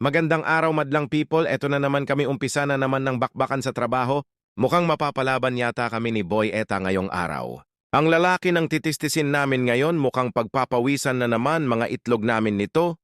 Magandang araw madlang people, eto na naman kami umpisa na naman ng bakbakan sa trabaho. Mukhang mapapalaban yata kami ni Boy Eta ngayong araw. Ang lalaki ng titistisin namin ngayon mukhang pagpapawisan na naman mga itlog namin nito.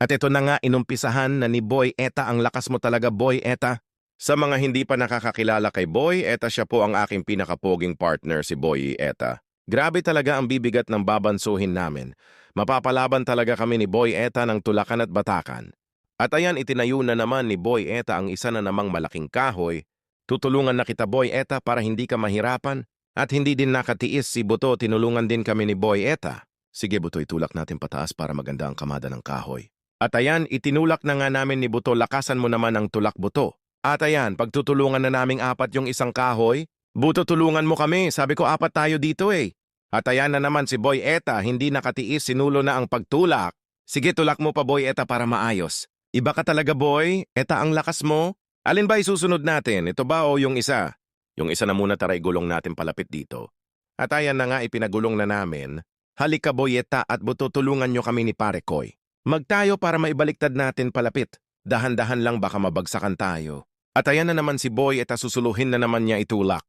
At ito na nga inumpisahan na ni Boy Eta ang lakas mo talaga Boy Eta. Sa mga hindi pa nakakakilala kay Boy, Eta siya po ang aking pinakapoging partner si Boy Eta. Grabe talaga ang bibigat ng babansuhin namin. Mapapalaban talaga kami ni Boy Eta ng tulakan at batakan. At ayan itinayo na naman ni Boy Eta ang isa na namang malaking kahoy. Tutulungan na kita Boy Eta para hindi ka mahirapan. At hindi din nakatiis si Buto, tinulungan din kami ni Boy Eta. Sige Buto, itulak natin pataas para maganda ang kamada ng kahoy. At ayan, itinulak na nga namin ni Buto, lakasan mo naman ang tulak Buto. At ayan, pagtutulungan na naming apat yung isang kahoy, Buto tulungan mo kami, sabi ko apat tayo dito eh. At ayan na naman si Boy Eta, hindi nakatiis, sinulo na ang pagtulak. Sige, tulak mo pa Boy Eta para maayos. Iba ka talaga Boy, Eta ang lakas mo. Alin ba isusunod natin, ito ba o yung isa? Yung isa na muna taray gulong natin palapit dito. At ayan na nga ipinagulong na namin. Halika Boy Eta at buto tulungan nyo kami ni Pare Koy. Magtayo para maibaliktad natin palapit. Dahan-dahan lang baka mabagsakan tayo. At ayan na naman si Boy Eta susuluhin na naman niya itulak.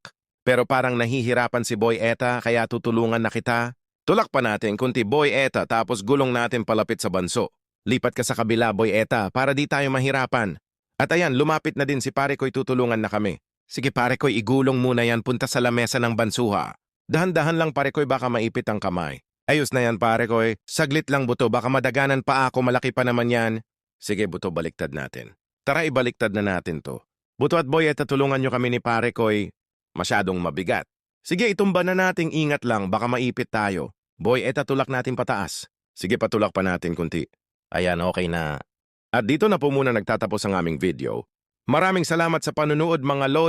Pero parang nahihirapan si Boy Eta kaya tutulungan na kita. Tulak pa natin kunti Boy Eta tapos gulong natin palapit sa banso. Lipat ka sa kabila Boy Eta para di tayo mahirapan. At ayan, lumapit na din si pare ko'y tutulungan na kami. Sige pare ko'y igulong muna yan punta sa lamesa ng bansuha. Dahan-dahan lang pare ko'y baka maipit ang kamay. Ayos na yan pare ko'y. Saglit lang buto baka madaganan pa ako malaki pa naman yan. Sige buto baliktad natin. Tara ibaliktad na natin to. Buto at Boy Eta tulungan nyo kami ni pare ko'y masyadong mabigat. Sige, itumba na nating ingat lang, baka maipit tayo. Boy, eta tulak natin pataas. Sige, patulak pa natin kunti. Ayan, okay na. At dito na po muna nagtatapos ang aming video. Maraming salamat sa panunood mga Lord.